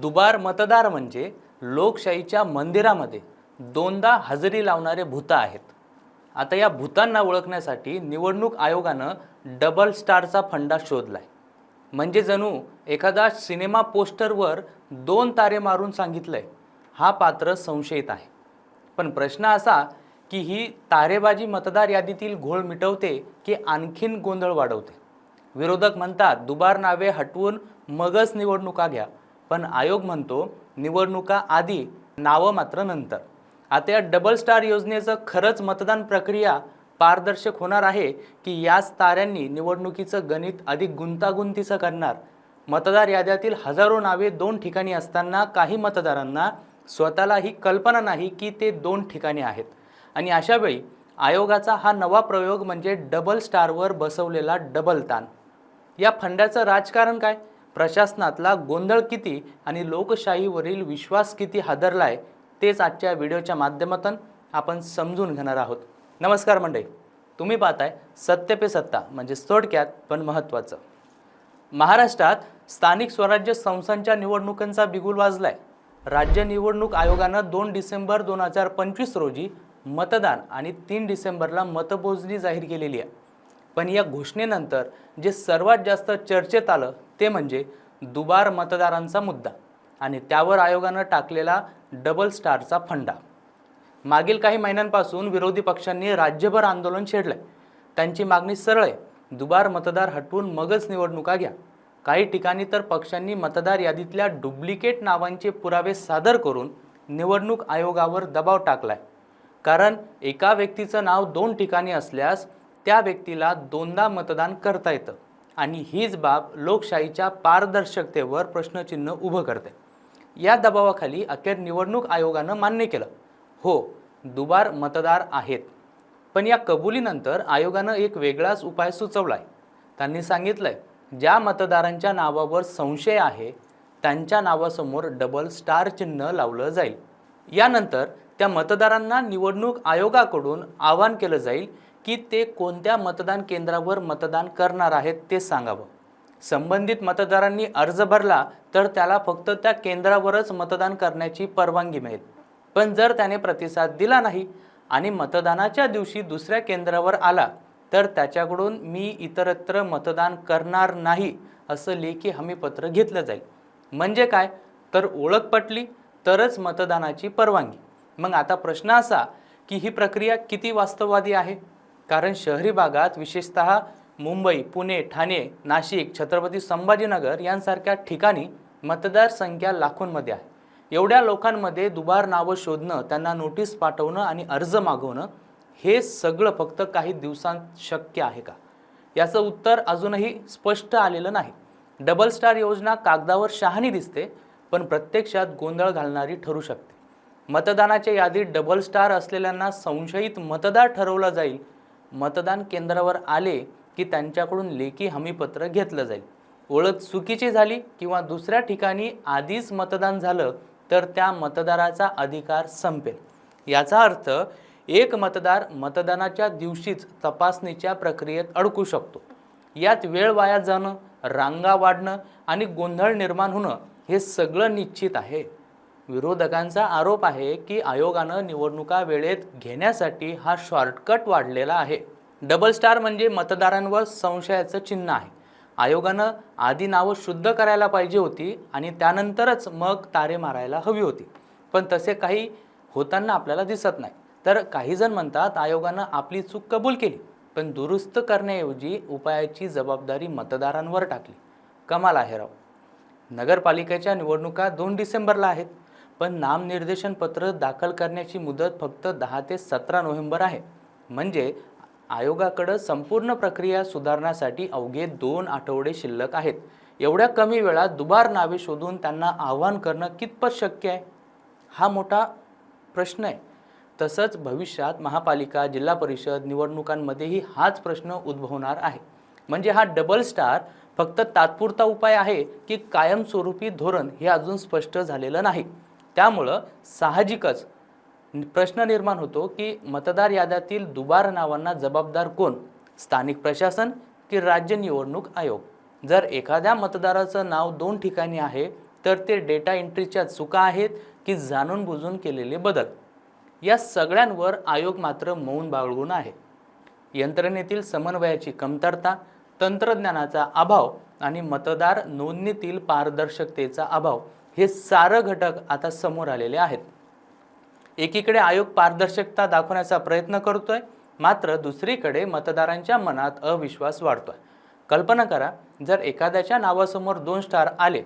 दुबार मतदार म्हणजे लोकशाहीच्या मंदिरामध्ये दोनदा हजेरी लावणारे भूता आहेत. आता या भूतांना ओळखण्यासाठी निवडणूक आयोगानं डबल स्टारचा फंडा शोधलाय. म्हणजे जणू एखादा सिनेमा पोस्टरवर दोन तारे मारून सांगितलंय हा पात्र संशयित आहे. पण प्रश्न असा की ही तारेबाजी मतदार यादीतील घोळ मिटवते की आणखीन गोंधळ वाढवते? विरोधक म्हणतात दुबार नावे हटवून मगच निवडणुका घ्या पण आयोग म्हणतो निवडणुका आधी नावं मात्र नंतर. आता या डबल स्टार योजनेचं खरंच मतदान प्रक्रिया पारदर्शक होणार आहे की याच ताऱ्यांनी निवडणुकीचं गणित अधिक गुंतागुंतीचं करणार? मतदार याद्यातील हजारो नावे दोन ठिकाणी असताना काही मतदारांना स्वतःला ही कल्पना नाही की ते दोन ठिकाणी आहेत. आणि अशावेळी आयोगाचा हा नवा प्रयोग म्हणजे डबल स्टारवर बसवलेला डबल ताण. या फंडाचं राजकारण काय? प्रशासनातला गोंधळ किती आणि लोकशाहीवरील विश्वास किती हादरला आहे तेच आजच्या व्हिडिओच्या माध्यमातून आपण समजून घेणार आहोत. नमस्कार मंडळी. तुम्ही पाहताय सत्य पे सत्ता म्हणजे थोडक्यात पण महत्त्वाचं. महाराष्ट्रात स्थानिक स्वराज्य संस्थांच्या निवडणुकांचा बिगुल वाजलाय. राज्य निवडणूक आयोगानं दोन डिसेंबर दोन हजार पंचवीस रोजी मतदान आणि तीन डिसेंबरला मतमोजणी जाहीर केलेली आहे. पण या घोषणेनंतर जे सर्वात जास्त चर्चेत आलं ते म्हणजे दुबार मतदारांचा मुद्दा आणि त्यावर आयोगानं टाकलेला डबल स्टारचा फंडा. मागील काही महिन्यांपासून विरोधी पक्षांनी राज्यभर आंदोलन छेडलंय. त्यांची मागणी सरळ आहे. दुबार मतदार हटवून मगच निवडणुका घ्या. काही ठिकाणी तर पक्षांनी मतदार यादीतल्या डुप्लिकेट नावांचे पुरावे सादर करून निवडणूक आयोगावर दबाव टाकलाय. कारण एका व्यक्तीचं नाव दोन ठिकाणी असल्यास त्या व्यक्तीला दोनदा मतदान करता येतं. आणि हीच बाब लोकशाहीच्या पारदर्शकतेवर प्रश्नचिन्ह उभं करते. या दबावाखाली अखेर निवडणूक आयोगानं मान्य केलं. हो दुबार मतदार आहेत. पण या कबुलीनंतर आयोगानं एक वेगळाच उपाय सुचवलाय. त्यांनी सांगितलंय ज्या मतदारांच्या नावावर संशय आहे त्यांच्या नावासमोर डबल स्टार चिन्ह लावलं जाईल. यानंतर त्या मतदारांना निवडणूक आयोगाकडून आवाहन केलं जाईल की ते कोणत्या मतदान केंद्रावर मतदान करणार आहेत ते सांगावं. संबंधित मतदारांनी अर्ज भरला तर त्याला फक्त त्या केंद्रावरच मतदान करण्याची परवानगी मिळेल. पण जर त्याने प्रतिसाद दिला नाही आणि मतदानाच्या दिवशी दुसऱ्या केंद्रावर आला तर त्याच्याकडून मी इतरत्र मतदान करणार नाही असं लेखी हमीपत्र घेतलं जाईल. म्हणजे काय? तर ओळख पटली तरच मतदानाची परवानगी. मग आता प्रश्न असा की ही प्रक्रिया किती वास्तववादी आहे? कारण शहरी भागात विशेषतः मुंबई पुणे ठाणे नाशिक छत्रपती संभाजीनगर यांसारख्या ठिकाणी मतदारसंख्या लाखोंमध्ये आहे. एवढ्या लोकांमध्ये दुबार नावं शोधणं त्यांना नोटीस पाठवणं आणि अर्ज मागवणं हे सगळं फक्त काही दिवसांत शक्य आहे का? याचं उत्तर अजूनही स्पष्ट आलेलं नाही. डबल स्टार योजना कागदावर शहाणी दिसते पण प्रत्यक्षात गोंधळ घालणारी ठरू शकते. मतदानाच्या यादीत डबल स्टार असलेल्यांना संशयित मतदार ठरवला जाईल मतदान केंद्रावर आले की त्यांच्याकडून लेखी हमीपत्र घेतलं जाईल. ओळख चुकीची झाली किंवा दुसऱ्या ठिकाणी आधीच मतदान झालं तर त्या मतदाराचा अधिकार संपेल. याचा अर्थ एक मतदार मतदानाच्या दिवशीच तपासणीच्या प्रक्रियेत अडकू शकतो. यात वेळ वाया जाणं रांगा वाढणं आणि गोंधळ निर्माण होणं हे सगळं निश्चित आहे. विरोधकांचा आरोप आहे की आयोगानं निवडणुका वेळेत घेण्यासाठी हा शॉर्टकट वाढलेला आहे. डबल स्टार म्हणजे मतदारांवर संशयाचं चिन्ह आहे. आयोगानं आधी नावं शुद्ध करायला पाहिजे होती आणि त्यानंतरच मग तारे मारायला हवी होती. पण तसे काही होताना आपल्याला दिसत नाही. तर काही जण म्हणतात आयोगानं आपली चूक कबूल केली पण दुरुस्त करण्याऐवजी उपायाची जबाबदारी मतदारांवर टाकली. कमाल आहे राव. नगरपालिकेच्या निवडणुका दोन डिसेंबरला आहेत. पण नामनिर्देशन पत्र दाखल करण्याची मुदत फक्त दहा ते सतरा नोव्हेंबर आहे. म्हणजे आयोगाकडं संपूर्ण प्रक्रिया सुधारण्यासाठी अवघे दोन आठवडे शिल्लक आहेत. एवढ्या कमी वेळात दुबार नावे शोधून त्यांना आव्हान करणं कितपत शक्य आहे? हा मोठा प्रश्न आहे. तसंच भविष्यात महापालिका जिल्हा परिषद निवडणुकांमध्येही हाच प्रश्न उद्भवणार आहे. म्हणजे हा डबल स्टार फक्त तात्पुरता उपाय आहे की कायमस्वरूपी धोरण हे अजून स्पष्ट झालेलं नाही. त्यामुळं साहजिकच प्रश्न निर्माण होतो की मतदार याद्यातील दुबार नावांना जबाबदार कोण? स्थानिक प्रशासन की राज्य निवडणूक आयोग? जर एखाद्या मतदाराचं नाव दोन ठिकाणी आहे तर ते डेटा एंट्रीच्या चुका आहेत की जाणून बुजून केलेले बदल? या सगळ्यांवर आयोग मात्र मौन बाळगून आहे. यंत्रणेतील समन्वयाची कमतरता तंत्रज्ञानाचा अभाव आणि मतदार नोंदणीतील पारदर्शकतेचा अभाव हे सारं घटक आता समोर आलेले आहेत. एकीकडे आयोग पारदर्शकता दाखवण्याचा प्रयत्न करतोय मात्र दुसरीकडे मतदारांच्या मनात अविश्वास वाढतोय. कल्पना करा जर एखाद्याच्या नावासमोर दोन स्टार आले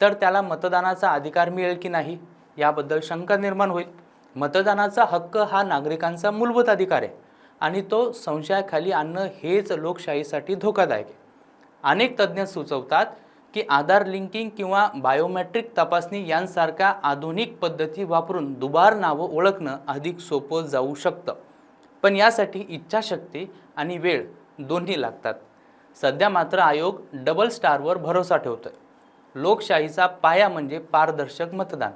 तर त्याला मतदानाचा अधिकार मिळेल की नाही? याबद्दल शंका निर्माण होईल. मतदानाचा हक्क हा नागरिकांचा मूलभूत अधिकार आहे आणि तो संशयाखाली आणणं हेच लोकशाहीसाठी धोकादायक आहे. अनेक तज्ज्ञ सुचवतात की आधार लिंकिंग किंवा बायोमेट्रिक तपासणी यांसारख्या आधुनिक पद्धती वापरून दुबार नावं ओळखणं अधिक सोपं जाऊ शकतं. पण यासाठी इच्छाशक्ती आणि वेळ दोन्ही लागतात. सध्या मात्र आयोग डबल स्टारवर भरोसा ठेवतोय. लोकशाहीचा पाया म्हणजे पारदर्शक मतदान.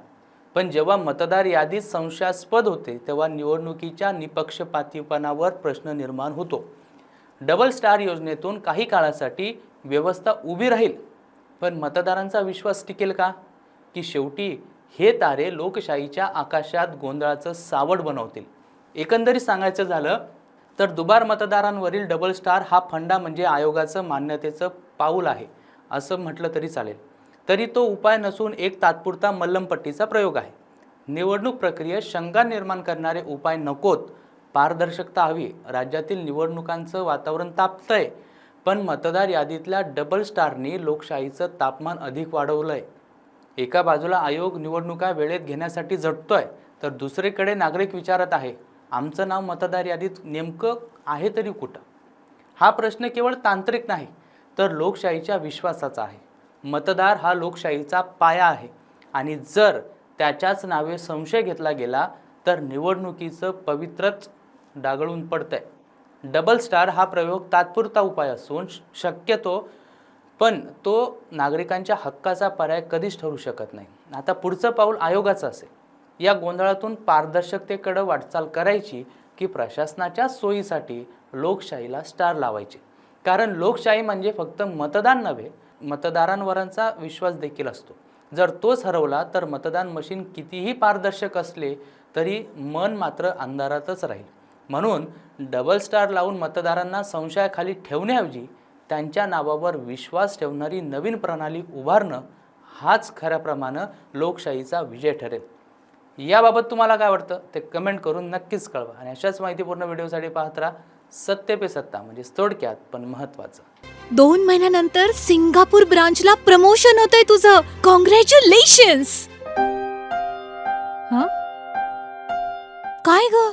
पण जेव्हा मतदार यादीत संशयास्पद होते तेव्हा निवडणुकीच्या निपक्षपातीपणावर प्रश्न निर्माण होतो. डबल स्टार योजनेतून काही काळासाठी व्यवस्था उभी राहील पण मतदारांचा विश्वास टिकेल का? की शेवटी हे तारे लोकशाहीच्या आकाशात गोंधळाचं सावड बनवतील. एकंदरीत सांगायचं झालं तर दुबार मतदारांवरील डबल स्टार हा फंडा म्हणजे आयोगाचं मान्यतेचं पाऊल आहे असं म्हटलं तरी चालेल. तरी तो उपाय नसून एक तात्पुरता मल्लमपट्टीचा प्रयोग आहे. निवडणूक प्रक्रियेत शंका निर्माण करणारे उपाय नकोत. पारदर्शकता हवी. राज्यातील निवडणुकांचं वातावरण तापतंय. पण मतदार यादीतल्या डबल स्टारनी लोकशाहीचं तापमान अधिक वाढवलं आहे एका बाजूला आयोग निवडणुका वेळेत घेण्यासाठी झटतोय तर दुसरीकडे नागरिक विचारत आहे आमचं नाव मतदार यादीत नेमकं आहे तरी कुठं? हा प्रश्न केवळ तांत्रिक नाही तर लोकशाहीच्या विश्वासाचा आहे. मतदार हा लोकशाहीचा पाया आहे आणि जर त्याच्याच नावे संशय घेतला गेला तर निवडणुकीचं पवित्रच डागळून पडतंय. डबल स्टार हा प्रयोग तात्पुरता उपाय असून श- शक्यतो पण तो नागरिकांच्या हक्काचा पर्याय कधीच ठरू शकत नाही. आता पुढचं पाऊल आयोगाचं असेल. या गोंधळातून पारदर्शकतेकडे वाटचाल करायची की प्रशासनाच्या सोयीसाठी लोकशाहीला स्टार लावायचे. कारण लोकशाही म्हणजे फक्त मतदान नव्हे मतदारांवरांचा विश्वास देखील असतो. जर तोच हरवला तर मतदान मशीन कितीही पारदर्शक असले तरी मन मात्र अंधारातच राहील. म्हणून डबल स्टार लावून मतदारांना संशयाखाली ठेवण्याऐवजी त्यांच्या नावावर विश्वास ठेवणारी नवीन प्रणाली उभारणं हाच खऱ्याप्रमाणे लोकशाहीचा विजय ठरेल. याबाबत तुम्हाला काय वाटतं? ते कमेंट करून नक्कीच कळवा आणि अशाच माहितीपूर्ण व्हिडिओसाठी पाहत राहा सत्य पे सत्ता म्हणजे थोडक्यात पण महत्त्वाचं. दोन महिन्यानंतर सिंगापूर ब्रांचला प्रमोशन होतंय तुझं. कॉंग्रॅच्युलेशन्स काय ग?